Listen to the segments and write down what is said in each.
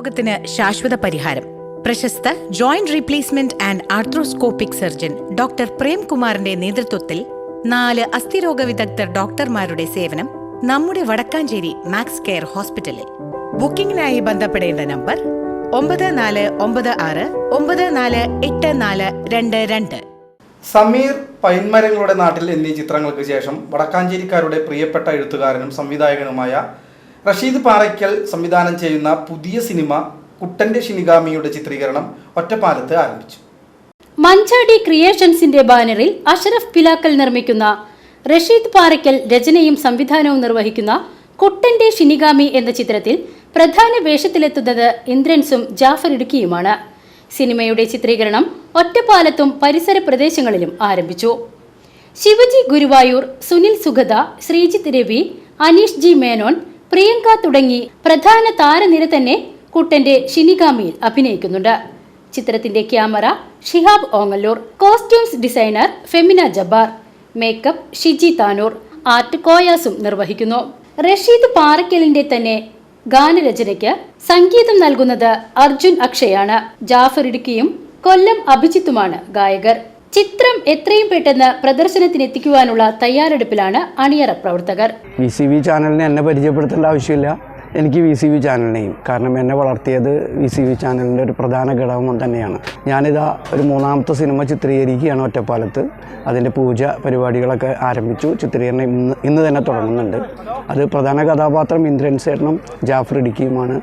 രോഗത്തിന് ശാശ്വത പരിഹാരം. പ്രശസ്ത joint replacement and arthroscopic surgeon doctor പ്രേംകുമാറിന്റെ നേതൃത്വത്തിൽ നാല് അസ്ഥിരോഗ വിദഗ്ധർ ഡോക്ടർമാരുടെ സേവനം നമ്മുടെ വടക്കാഞ്ചേരി മാക്സ് കെയർ ഹോസ്പിറ്റലിൽ. ബുക്കിംഗിനായി ബന്ധപ്പെടേണ്ട നമ്പർ ഒമ്പത് നാല് ഒമ്പത് ആറ് ഒമ്പത് നാല് എട്ട് നാല് രണ്ട് രണ്ട്. സമീർ പൈൻമരങ്ങളുടെ നാട്ടിൽ എന്നീ ചിത്രങ്ങൾക്ക് ശേഷം വടക്കാഞ്ചേരിക്കാരുടെ പ്രിയപ്പെട്ട എഴുത്തുകാരനും സംവിധായകനുമായ റഷീദ് പാറയ്ക്കൽ സംവിധാനം ചെയ്യുന്ന പുതിയ സിനിമ കുട്ടന്റെ ഷിനിഗാമിയുടെ ചിത്രീകരണം ഒറ്റപ്പാലത്ത് ആരംഭിച്ചു. മഞ്ചാടി ക്രിയേഷൻസിന്റെ ബാനറിൽ അഷറഫ് പിലാക്കൽ നിർമ്മിക്കുന്ന റഷീദ് പാറയ്ക്കൽ രചനയും സംവിധാനവും നിർവഹിക്കുന്ന കുട്ടന്റെ ഷിനിഗാമി എന്ന ചിത്രത്തിൽ പ്രധാന വേഷത്തിലെത്തുന്നത് ഇന്ദ്രൻസും ജാഫർ ഇടുക്കിയുമാണ്. സിനിമയുടെ ചിത്രീകരണം ഒറ്റപ്പാലത്തും പരിസര പ്രദേശങ്ങളിലും ആരംഭിച്ചു. ശിവജി ഗുരുവായൂർ സുനിൽ സുഗത ശ്രീജിത്ത് രവി അനീഷ് ജി മേനോൻ പ്രിയങ്ക തുടങ്ങി പ്രധാന താരനിര തന്നെ കുട്ടന്റെ ഷിനിഗാമിയിൽ അഭിനയിക്കുന്നുണ്ട്. ചിത്രത്തിന്റെ camera Shihab Ongallur costumes designer Femina Jabbar makeup Shiji Thanur art കോയാസും നിർവഹിക്കുന്നു. റഷീദ് പാറയ്ക്കലിന്റെ തന്നെ ഗാനരചനയ്ക്ക് സംഗീതം നൽകുന്നത് അർജുൻ അക്ഷയാണ്. ജാഫർ ഇടുക്കിയും കൊല്ലം അഭിജിത്തുമാണ് ഗായകർ. ചിത്രം എത്രയും പെട്ടെന്ന് പ്രദർശനത്തിന് പ്രദർശനത്തിനെത്തിക്കുവാനുള്ള തയ്യാറെടുപ്പിലാണ് അണിയറ പ്രവർത്തകർ. വി സി വി ചാനലിനെ എന്നെ പരിചയപ്പെടുത്തേണ്ട ആവശ്യമില്ല. എനിക്ക് വി സി വി ചാനലിനെയും കാരണം എന്നെ വളർത്തിയത് വി സി വി ചാനലിന്റെ ഒരു പ്രധാന ഘടകം തന്നെയാണ്. ഞാനിതാ ഒരു മൂന്നാമത്തെ സിനിമ ചിത്രീകരിക്കുകയാണ് ഒറ്റപ്പാലത്ത്. അതിന്റെ പൂജ പരിപാടികളൊക്കെ ആരംഭിച്ചു. ചിത്രീകരണം ഇന്ന് ഇന്ന് തന്നെ തുടങ്ങുന്നുണ്ട്. അത് പ്രധാന കഥാപാത്രം ഇന്ദ്രൻ സേട്ടനും ജാഫർ ഇടുക്കിയുമാണ്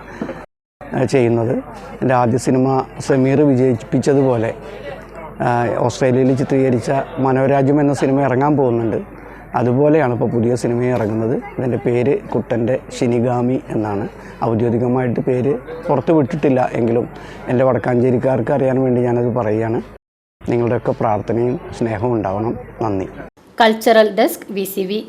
ചെയ്യുന്നത്. എന്റെ ആദ്യ സിനിമ സമീർ വിജയിപ്പിച്ചതുപോലെ ഓസ്ട്രേലിയയിൽ ചിത്രീകരിച്ച മനോരാജ്യം എന്ന സിനിമ ഇറങ്ങാൻ പോകുന്നുണ്ട്. അതുപോലെയാണ് ഇപ്പോൾ പുതിയ സിനിമ ഇറങ്ങുന്നത്. ഇതിന്റെ പേര് കുട്ടന്റെ ഷിനിഗാമി എന്നാണ്. ഔദ്യോഗികമായിട്ട് പേര് പുറത്തു വിട്ടിട്ടില്ല എങ്കിലും എന്റെ വടക്കാഞ്ചേരിക്കാർക്ക് അറിയാൻ വേണ്ടി ഞാനത് പറയുകയാണ്. നിങ്ങളുടെയൊക്കെ പ്രാർത്ഥനയും സ്നേഹവും ഉണ്ടാവണം. നന്ദി. Cultural desk V